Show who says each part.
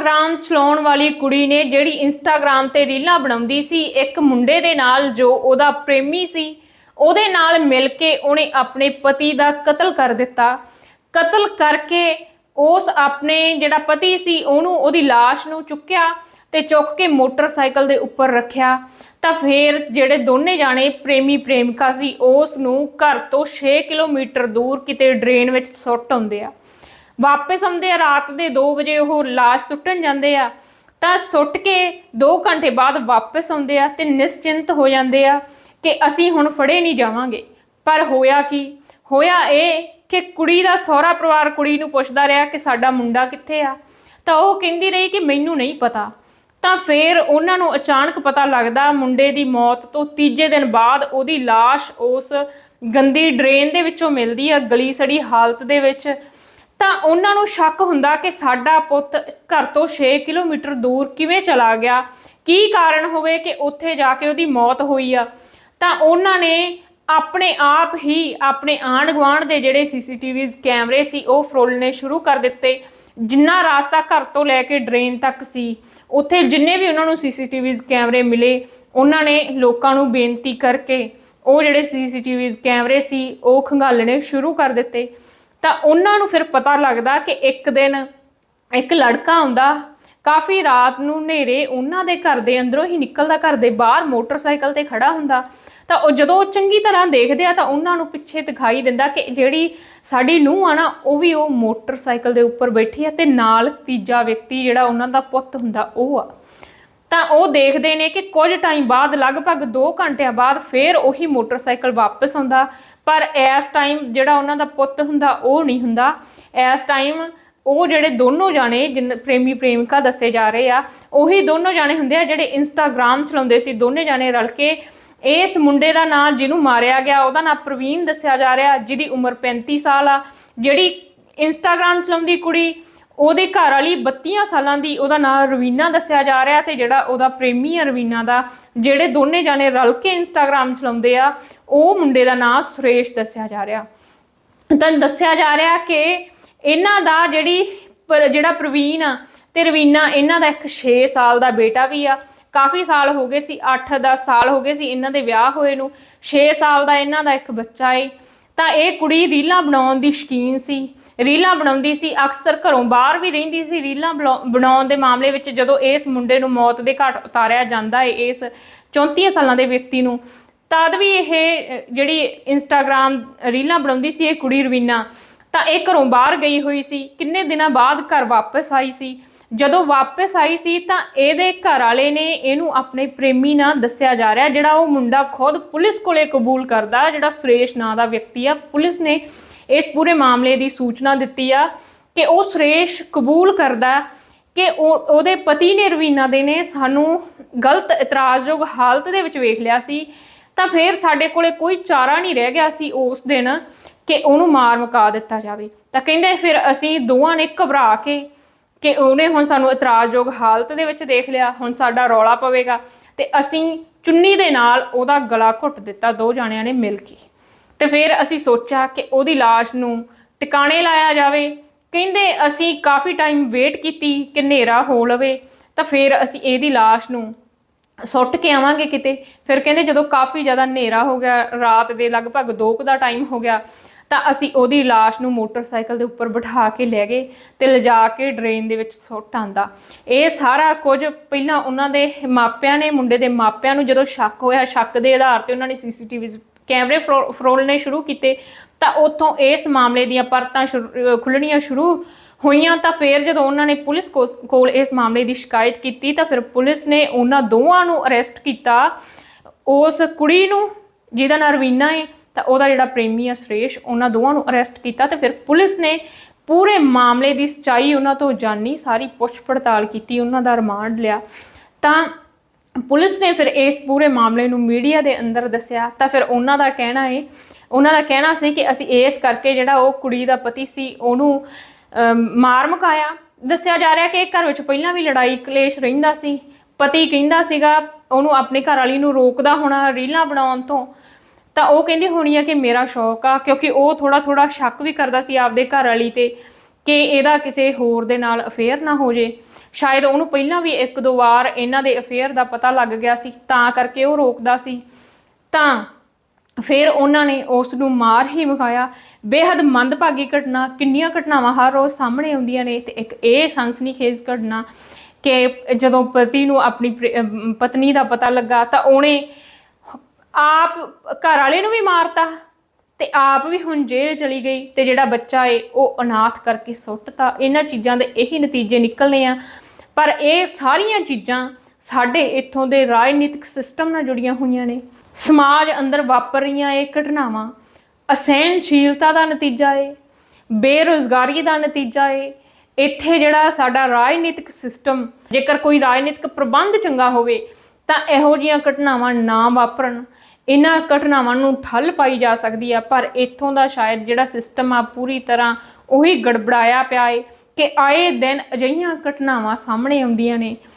Speaker 1: Instagram ਚਲਾਉਣ ਵਾਲੀ ਕੁੜੀ ਨੇ ਜਿਹੜੀ ਇੰਸਟਾਗ੍ਰam ਤੇ ਰੀਲਾਂ ਬਣਾਉਂਦੀ ਸੀ, ਇੱਕ ਮੁੰਡੇ ਦੇ ਨਾਲ ਜੋ ਉਹਦਾ ਪ੍ਰੇਮੀ ਸੀ, ਉਹਦੇ ਨਾਲ ਮਿਲ ਕੇ ਉਹਨੇ ਆਪਣੇ ਪਤੀ ਦਾ ਕਤਲ ਕਰ ਦਿੱਤਾ। ਕਤਲ ਕਰਕੇ ਉਸ ਆਪਣੇ ਜਿਹੜਾ ਪਤੀ ਸੀ, ਉਹਨੂੰ ਉਹਦੀ লাশ ਨੂੰ ਚੁੱਕਿਆ ਤੇ ਚੁੱਕ ਕੇ ਮੋਟਰਸਾਈਕਲ ਦੇ ਉੱਪਰ ਰੱਖਿਆ। ਤਾਂ ਫਿਰ ਜਿਹੜੇ ਦੋਨੇ ਜਾਣੇ ਪ੍ਰੇਮੀ ਪ੍ਰੇਮਿਕਾ ਸੀ, ਉਸ ਨੂੰ ਘਰ ਤੋਂ 6 ਕਿਲੋਮੀਟਰ ਦੂਰ ਕਿਤੇ ਡਰੇਨ ਵਿੱਚ ਸੁੱਟ ਆਉਂਦੇ ਆ। ਵਾਪਸ ਆਉਂਦੇ ਆ ਰਾਤ ਦੇ 2 ਵਜੇ ਉਹ লাশ ਸੁੱਟਣ ਜਾਂਦੇ ਆ ਤਾਂ ਸੁੱਟ ਕੇ 2 ਘੰਟੇ ਬਾਅਦ ਵਾਪਸ ਆਉਂਦੇ ਆ ਤੇ ਨਿਸ਼ਚਿੰਤ ਹੋ ਜਾਂਦੇ ਆ ਕਿ ਅਸੀਂ ਹੁਣ ਫੜੇ ਨਹੀਂ ਜਾਵਾਂਗੇ ਪਰ ਹੋਇਆ ਕੀ ਹੋਇਆ ਇਹ ਕਿ ਕੁੜੀ ਦਾ ਸਹੁਰਾ ਪਰਿਵਾਰ ਕੁੜੀ ਨੂੰ ਪੁੱਛਦਾ ਰਿਹਾ ਕਿ ਸਾਡਾ ਮੁੰਡਾ ਕਿੱਥੇ ਆ ਤਾਂ ਉਹ ਕਹਿੰਦੀ ਰਹੀ ਕਿ ਮੈਨੂੰ ਨਹੀਂ ਪਤਾ ਤਾਂ ਫਿਰ ਉਹਨਾਂ ਨੂੰ ਅਚਾਨਕ ਪਤਾ ਲੱਗਦਾ ਮੁੰਡੇ ਦੀ ਮੌਤ ਤੋਂ ਤੀਜੇ ਦਿਨ ਬਾਅਦ ਉਹਦੀ লাশ ਉਸ ਗੰਦੀ ਡਰੇਨ ਦੇ ਵਿੱਚੋਂ ਮਿਲਦੀ ਆ ਗਲੀ ਸੜੀ ਹਾਲਤ ਦੇ ਵਿੱਚ ਤਾਂ ਉਹਨਾਂ ਨੂੰ ਸ਼ੱਕ ਹੁੰਦਾ ਕਿ ਸਾਡਾ ਪੁੱਤ ਘਰ ਤੋਂ 6 ਕਿਲੋਮੀਟਰ ਦੂਰ ਕਿਵੇਂ ਚਲਾ ਗਿਆ? ਕੀ ਕਾਰਨ ਹੋਵੇ ਕਿ ਉੱਥੇ ਜਾ ਕੇ ਉਹਦੀ ਮੌਤ ਹੋਈ ਆ? ਤਾਂ ਉਹਨਾਂ ਨੇ ਆਪਣੇ ਆਪ ਹੀ ਆਪਣੇ ਆਂਢ ਗੁਆਂਢ ਦੇ ਜਿਹੜੇ ਸੀਸੀਟੀਵੀਜ਼ ਕੈਮਰੇ ਸੀ, ਉਹ ਫਰੋਲਣੇ ਸ਼ੁਰੂ ਕਰ ਦਿੱਤੇ। ਜਿੰਨਾ ਰਾਸਤਾ ਘਰ ਤੋਂ ਲੈ ਕੇ ਡਰੇਨ ਤੱਕ ਸੀ, ਉੱਥੇ ਜਿੰਨੇ ਵੀ ਉਹਨਾਂ ਨੂੰ ਸੀਸੀਟੀਵੀਜ਼ ਕੈਮਰੇ ਮਿਲੇ, ਉਹਨਾਂ ਨੇ ਲੋਕਾਂ ਨੂੰ ਬੇਨਤੀ ਕਰਕੇ ਉਹ ਜਿਹੜੇ ਸੀਸੀਟੀਵੀਜ਼ ਕੈਮਰੇ ਸੀ, ਉਹ ਖੰਗਾਲਣੇ ਸ਼ੁਰੂ ਕਰ ਦਿੱਤੇ। ਤਾਂ ਉਹਨਾਂ ਨੂੰ ਫਿਰ ਪਤਾ ਲੱਗਦਾ ਕਿ ਇੱਕ ਦਿਨ ਇੱਕ ਲੜਕਾ ਆਉਂਦਾ, ਕਾਫੀ ਰਾਤ ਨੂੰ ਹਨੇਰੇ ਉਹਨਾਂ ਦੇ ਘਰ ਦੇ ਅੰਦਰੋਂ ਹੀ ਨਿਕਲਦਾ, ਘਰ ਦੇ ਬਾਹਰ ਮੋਟਰਸਾਈਕਲ ਤੇ ਖੜਾ ਹੁੰਦਾ। ਤਾਂ ਉਹ ਜਦੋਂ ਉਹ ਚੰਗੀ ਤਰ੍ਹਾਂ ਦੇਖਦੇ ਆ ਤਾਂ ਉਹਨਾਂ ਨੂੰ ਪਿੱਛੇ ਦਿਖਾਈ ਦਿੰਦਾ ਕਿ ਜਿਹੜੀ ਸਾਡੀ ਨੂੰਹ ਆ ਨਾ, ਉਹ ਵੀ ਉਹ ਮੋਟਰਸਾਈਕਲ ਦੇ ਉੱਪਰ ਬੈਠੀ ਆ ਤੇ ਨਾਲ ਤੀਜਾ ਵਿਅਕਤੀ ਜਿਹੜਾ ਉਹਨਾਂ ਦਾ ਪੁੱਤ ਹੁੰਦਾ, ਉਹ ਆ। ਤਾਂ ਉਹ ਦੇਖਦੇ ਨੇ ਕਿ ਕੁਝ ਟਾਈਮ ਬਾਅਦ, ਲਗਭਗ 2 ਘੰਟਿਆਂ ਬਾਅਦ ਫੇਰ ਉਹੀ ਮੋਟਰਸਾਈਕਲ ਵਾਪਸ ਆਉਂਦਾ। ਪਰ ਇਸ ਟਾਈਮ ਜਿਹੜਾ ਉਹਨਾਂ ਦਾ ਪੁੱਤ ਹੁੰਦਾ, ਉਹ ਨਹੀਂ ਹੁੰਦਾ। ਇਸ ਟਾਈਮ ਉਹ ਜਿਹੜੇ ਦੋਨੋਂ ਜਾਣੇ ਜਿਨ ਪ੍ਰੇਮੀ ਪ੍ਰੇਮਿਕਾ ਦੱਸੇ ਜਾ ਰਹੇ ਆ, ਉਹੀ ਦੋਨੋਂ ਜਾਣੇ ਹੁੰਦੇ ਆ ਜਿਹੜੇ ਇੰਸਟਾਗ੍ਰam ਚਲਾਉਂਦੇ ਸੀ। ਦੋਨੇ ਜਾਣੇ ਰਲ ਕੇ ਇਸ ਮੁੰਡੇ ਦਾ ਨਾਂ ਜਿਹਨੂੰ ਮਾਰਿਆ ਗਿਆ, ਉਹਦਾ ਨਾਂ ਪ੍ਰਵੀਨ ਦੱਸਿਆ ਜਾ ਰਿਹਾ, ਜਿਹਦੀ ਉਮਰ 35 ਸਾਲ ਆ। ਜਿਹੜੀ ਇੰਸਟਾਗ੍ਰam ਚਲਾਉਂਦੀ ਕੁੜੀ ਉਹਦੇ ਘਰ ਵਾਲੀ 32 ਸਾਲਾਂ ਦੀ ਉਹਦਾ ਨਾਮ ਰਵੀਨਾ ਦੱਸਿਆ ਜਾ ਰਿਹਾ ਤੇ ਜਿਹੜਾ ਉਹਦਾ ਪ੍ਰੇਮੀ ਆ ਰਵੀਨਾ ਦਾ, ਜਿਹੜੇ ਦੋਨੇ ਜਾਣੇ ਰਲ ਕੇ ਇੰਸਟਾਗ੍ਰam ਚਲਾਉਂਦੇ ਆ, ਉਹ ਮੁੰਡੇ ਦਾ ਨਾਮ ਸੁਰੇਸ਼ ਦੱਸਿਆ ਜਾ ਰਿਹਾ। ਤਾਂ ਦੱਸਿਆ ਜਾ ਰਿਹਾ ਕਿ ਇਹਨਾਂ ਦਾ ਜਿਹੜੀ ਪਰ- ਜਿਹੜਾ ਪ੍ਰਵੀਨ ਆ ਤੇ ਰਵੀਨਾ, ਇਹਨਾਂ ਦਾ ਇੱਕ 6 ਸਾਲ ਦਾ ਬੇਟਾ ਵੀ ਆ। ਕਾਫੀ ਸਾਲ ਹੋ ਗਏ ਸੀ 8-10 ਸਾਲ ਹੋ ਗਏ ਸੀ ਇਹਨਾਂ ਦੇ ਵਿਆਹ ਹੋਏ ਨੂੰ। 6 ਸਾਲ ਦਾ ਇਹਨਾਂ ਦਾ ਇੱਕ ਬੱਚਾ ਏ। ਤਾਂ ਇਹ ਕੁੜੀ ਰੀਲਾਂ ਬਣਾਉਣ ਦੀ ਸ਼ਕੀਨ ਸੀ। ਰੀਲਾਂ ਬਣਾਉਂਦੀ ਸੀ, ਅਕਸਰ ਘਰੋਂ ਬਾਹਰ ਵੀ ਰਹਿੰਦੀ ਸੀ। ਰੀਲਾਂ ਬਣਾ- ਬਣਾਉਣ ਦੇ ਮਾਮਲੇ ਵਿੱਚ ਜਦੋਂ ਇਸ ਮੁੰਡੇ ਨੂੰ ਮੌਤ ਦੇ ਘਾਟ ਉਤਾਰਿਆ ਜਾਂਦਾ ਏ, ਇਸ 34 ਸਾਲਾਂ ਦੇ ਵਿਅਕਤੀ ਨੂੰ, ਤਦ ਵੀ ਇਹ, ਜਿਹੜੀ ਇੰਸਟਾਗ੍ਰam ਰੀਲਾਂ ਬਣਾਉਂਦੀ ਸੀ, ਇਹ ਕੁੜੀ ਰਵੀਨਾ, ਤਾਂ ਇਹ ਘਰੋਂ ਬਾਹਰ ਗਈ ਹੋਈ ਸੀ। ਕਿੰਨੇ ਦਿਨਾਂ ਬਾਅਦ ਘਰ ਵਾਪਸ ਆਈ ਸੀ। ਜਦੋਂ ਵਾਪਸ ਆਈ ਸੀ, ਤਾਂ ਇਹਦੇ ਘਰ ਵਾਲੇ ਨੇ ਇਹਨੂੰ ਆਪਣੇ ਪ੍ਰੇਮੀ ਨਾਲ ਦੱਸਿਆ ਜਾ ਰਿਹਾ, ਜਿਹੜਾ ਉਹ ਮੁੰਡਾ ਖੁਦ ਪੁਲਿਸ ਕੋਲੇ ਕਬੂਲ ਕਰਦਾ, ਜਿਹੜਾ ਸੁਰੇਸ਼ ਨਾਂ ਦਾ ਵਿਅਕਤੀ ਆ। ਪੁਲਿਸ ਨੇ ਇਸ ਪੂਰੇ ਮਾਮਲੇ ਦੀ ਸੂਚਨਾ ਦਿੱਤੀ ਆ ਕਿ ਉਹ ਸੁਰੇਸ਼ ਕਬੂਲ ਕਰਦਾ ਕਿ ਉਹ, ਉਹਦੇ ਪਤੀ ਨੇ ਰਵੀਨਾ ਦੇ ਨੇ ਸਾਨੂੰ ਗਲਤ ਇਤਰਾਜ਼ਯੋਗ ਹਾਲਤ ਦੇ ਵਿੱਚ ਵੇਖ ਲਿਆ ਸੀ। ਤਾਂ ਫਿਰ ਸਾਡੇ ਕੋਲੇ ਕੋਈ ਚਾਰਾ ਨਹੀਂ ਰਹਿ ਗਿਆ ਸੀ ਉਸ ਦਿਨ ਕਿ ਉਹਨੂੰ ਮਾਰ ਮੁਕਾ ਦਿੱਤਾ ਜਾਵੇ। ਤਾਂ ਕਹਿੰਦੇ ਫਿਰ ਅਸੀਂ ਦੋਵਾਂ ਨੇ ਘਬਰਾ ਕੇ ਕਿ ਉਹਨੇ ਹੁਣ ਸਾਨੂੰ ਇਤਰਾਜ਼ਯੋਗ ਹਾਲਤ ਦੇ ਵਿੱਚ ਦੇਖ ਲਿਆ, ਹੁਣ ਸਾਡਾ ਰੌਲਾ ਪਵੇਗਾ ਤੇ ਅਸੀਂ ਚੁੰਨੀ ਦੇ ਨਾਲ ਉਹਦਾ ਗਲਾ ਘੁੱਟ ਦਿੱਤਾ, ਦੋ ਜਾਣਿਆਂ ਨੇ ਮਿਲ ਕੇ। ਤੇ ਫਿਰ ਅਸੀਂ ਸੋਚਿਆ ਕਿ ਉਹਦੀ লাশ ਨੂੰ ਟਿਕਾਣੇ ਲਾਇਆ ਜਾਵੇ ਕਹਿੰਦੇ ਅਸੀਂ ਕਾਫੀ ਟਾਈਮ ਵੇਟ ਕੀਤੀ ਕਿ ਹਨੇਰਾ ਹੋ ਲਵੇ ਤਾਂ ਫਿਰ ਅਸੀਂ ਇਹਦੀ লাশ ਨੂੰ ਸੁੱਟ ਕੇ ਆਵਾਂਗੇ ਕਿਤੇ ਫਿਰ ਕਹਿੰਦੇ ਜਦੋਂ ਕਾਫੀ ਜ਼ਿਆਦਾ ਹਨੇਰਾ ਹੋ ਗਿਆ ਰਾਤ ਦੇ ਲਗਭਗ 2 ਕੁ ਦਾ ਟਾਈਮ ਹੋ ਗਿਆ ਤਾਂ ਅਸੀਂ ਉਹਦੀ লাশ ਨੂੰ ਮੋਟਰਸਾਈਕਲ ਦੇ ਉੱਪਰ ਬਿਠਾ ਕੇ ਲੈ ਗਏ ਤੇ ਲਿਜਾ ਕੇ ਡਰੇਨ ਦੇ ਵਿੱਚ ਸੁੱਟ ਆਂਦਾ ਇਹ ਸਾਰਾ ਕੁਝ ਪਹਿਲਾਂ ਉਹਨਾਂ ਦੇ ਮਾਪਿਆਂ ਨੇ ਮੁੰਡੇ ਦੇ ਮਾਪਿਆਂ ਨੂੰ ਜਦੋਂ ਸ਼ੱਕ ਹੋਇਆ ਸ਼ੱਕ ਦੇ ਆਧਾਰ ਤੇ ਉਹਨਾਂ ਨੇ ਸੀਸੀਟੀਵੀ ਕੈਮਰੇ ਫਰੋ- ਫਰੋਲਣੇ ਸ਼ੁਰੂ ਕੀਤੇ, ਤਾਂ ਉੱਥੋਂ ਇਸ ਮਾਮਲੇ ਦੀਆਂ ਪਰਤਾਂ ਸ਼ੁਰੂ- ਅਹ ਖੁੱਲਣੀਆਂ ਸ਼ੁਰੂ ਹੋਈਆਂ, ਤਾਂ ਫਿਰ ਜਦੋਂ ਉਹਨਾਂ ਨੇ ਪੁਲਿਸ ਕੋ- ਕੋਲ ਇਸ ਮਾਮਲੇ ਦੀ ਸ਼ਿਕਾਇਤ ਕੀਤੀ, ਤਾਂ ਫਿਰ ਪੁਲਿਸ ਨੇ ਉਹਨਾਂ ਦੋਵਾਂ ਨੂੰ ਅਰੈਸਟ ਕੀਤਾ। ਉਸ ਕੁੜੀ ਨੂੰ, ਜਿਹਦਾ ਨਾਂ ਰਵੀਨਾ ਹੈ ਤਾਂ ਉਹਦਾ ਜਿਹੜਾ ਪ੍ਰੇਮੀ ਆ ਸੁਰੇਸ਼, ਉਹਨਾਂ ਦੋਵਾਂ ਨੂੰ ਅਰੈਸਟ ਕੀਤਾ, ਤੇ ਫਿਰ ਪੁਲਿਸ ਨੇ ਪੂਰੇ ਮਾਮਲੇ ਦੀ ਸਚਾਈ ਉਹਨਾਂ ਤੋਂ ਜਾਣੀ, ਸਾਰੀ ਪੁੱਛ ਪੜਤਾਲ ਕੀਤੀ, ਉਹਨਾਂ ਦਾ ਰਿਮਾਂਡ ਲਿਆ। ਤਾਂ ਪੁਲਿਸ ਨੇ ਫਿਰ ਇਸ ਪੂਰੇ ਮਾਮਲੇ ਨੂੰ ਮੀਡੀਆ ਦੇ ਅੰਦਰ ਦੱਸਿਆ ਤਾਂ ਫਿਰ ਉਹਨਾਂ ਦਾ ਕਹਿਣਾ ਹੈ ਉਹਨਾਂ ਦਾ ਕਹਿਣਾ ਸੀ ਕਿ ਅਸੀਂ ਇਸ ਕਰਕੇ ਜਿਹੜਾ ਉਹ ਕੁੜੀ ਦਾ ਪਤੀ ਸੀ, ਉਹਨੂੰ ਮਾਰ ਮੁਕਾਇਆ। ਦੱਸਿਆ ਜਾ ਰਿਹਾ ਕਿ ਘਰ ਵਿੱਚ ਪਹਿਲਾਂ ਵੀ ਲੜਾਈ ਕਲੇਸ਼ ਰਹਿੰਦਾ ਸੀ। ਪਤੀ ਕਹਿੰਦਾ ਸੀਗਾ, ਉਹਨੂੰ ਆਪਣੇ ਘਰ ਵਾਲੀ ਨੂੰ ਰੋਕਦਾ ਹੋਣਾ ਰੀਲਾਂ ਬਣਾਉਣ ਤੋਂ। ਤਾਂ ਉਹ ਕਹਿੰਦੀ ਹੋਣੀ ਆ ਕਿ ਮੇਰਾ ਸ਼ੌਕ ਆ, ਕਿਉਂਕਿ ਉਹ ਥੋੜਾ ਥੋੜਾ ਸ਼ੱਕ ਵੀ ਕਰਦਾ ਸੀ ਆਪਦੇ ਘਰ ਵਾਲੀ ਤੇ ਕਿ ਇਹਦਾ ਕਿਸੇ ਹੋਰ ਦੇ ਨਾਲ ਅਫੇਅਰ ਨਾ ਹੋ ਜੇ। ਸ਼ਾਇਦ ਉਹਨੂੰ ਪਹਿਲਾਂ ਵੀ ਇੱਕ ਦੋ ਵਾਰ ਇਹਨਾਂ ਦੇ ਅਫੇਅਰ ਦਾ ਪਤਾ ਲੱਗ ਗਿਆ ਸੀ, ਤਾਂ ਕਰਕੇ ਉਹ ਰੋਕਦਾ ਸੀ। ਤਾਂ ਫਿਰ ਉਹਨਾਂ ਨੇ ਉਸ ਨੂੰ ਮਾਰ ਹੀ ਵਿਖਾਇਆ। ਬੇਹੱਦ ਮੰਦਭਾਗੀ ਘਟਨਾ, ਕਿੰਨੀਆਂ ਘਟਨਾਵਾਂ ਹਰ ਰੋਜ਼ ਸਾਹਮਣੇ ਆਉਂਦੀਆਂ ਨੇ ਤੇ ਇੱਕ ਇਹ ਸਨਸਨੀਖੇਜ਼ ਘਟਨਾ ਕਿ ਜਦੋਂ ਪਤੀ ਨੂੰ ਆਪਣੀ ਪਤਨੀ ਦਾ ਪਤਾ ਲੱਗਾ ਤਾਂ ਉਹਨੇ ਆਪ ਘਰ ਵਾਲੇ ਨੂੰ ਵੀ ਮਾਰਤਾ। ਤੇ ਆਪ ਵੀ ਹੁਣ ਜੇਲ੍ਹ ਚਲੀ ਗਈ ਤੇ ਜਿਹੜਾ ਬੱਚਾ ਏ, ਉਹ ਅਨਾਥ ਕਰਕੇ ਸੁੱਟਤਾ। ਇਹਨਾਂ ਚੀਜ਼ਾਂ ਦੇ ਇਹੀ ਨਤੀਜੇ ਨਿਕਲਨੇ ਆ। ਪਰ ਇਹ ਸਾਰੀਆਂ ਚੀਜ਼ਾਂ ਸਾਡੇ ਇੱਥੋਂ ਦੇ ਰਾਜਨੀਤਿਕ ਸਿਸਟਮ ਨਾਲ ਜੁੜੀਆਂ ਹੋਈਆਂ ਨੇ। ਸਮਾਜ ਅੰਦਰ ਵਾਪਰ ਰਹੀਆਂ ਇਹ ਘਟਨਾਵਾਂ। ਅਸਹਿਣਸ਼ੀਲਤਾ ਦਾ ਨਤੀਜਾ ਏ, ਬੇਰੁਜ਼ਗਾਰੀ ਦਾ ਨਤੀਜਾ ਏ। ਇੱਥੇ ਜਿਹੜਾ ਸਾਡਾ ਰਾਜਨੀਤਿਕ ਸਿਸਟਮ, ਜੇਕਰ ਕੋਈ ਰਾਜਨੀਤਿਕ ਪ੍ਰਬੰਧ ਚੰਗਾ ਹੋਵੇ, ਤਾਂ ਇਹੋ ਜਿਹੀਆਂ ਘਟਨਾਵਾਂ ਨਾ ਵਾਪਰਨ। ਇਹਨਾਂ ਘਟਨਾਵਾਂ ਨੂੰ ਠੱਲ ਪਾਈ ਜਾ ਸਕਦੀ ਆ, ਪਰ ਇੱਥੋਂ ਦਾ ਸ਼ਾਇਦ ਜਿਹੜਾ ਸਿਸਟਮ ਆ ਪੂਰੀ ਤਰ੍ਹਾਂ ਉਹੀ ਗੜਬੜਾਇਆ ਪਿਆ ਏ ਕਿ ਆਏ ਦਿਨ ਅਜਿਹੀਆਂ ਘਟਨਾਵਾਂ ਸਾਹਮਣੇ ਆਉਂਦੀਆਂ ਨੇ।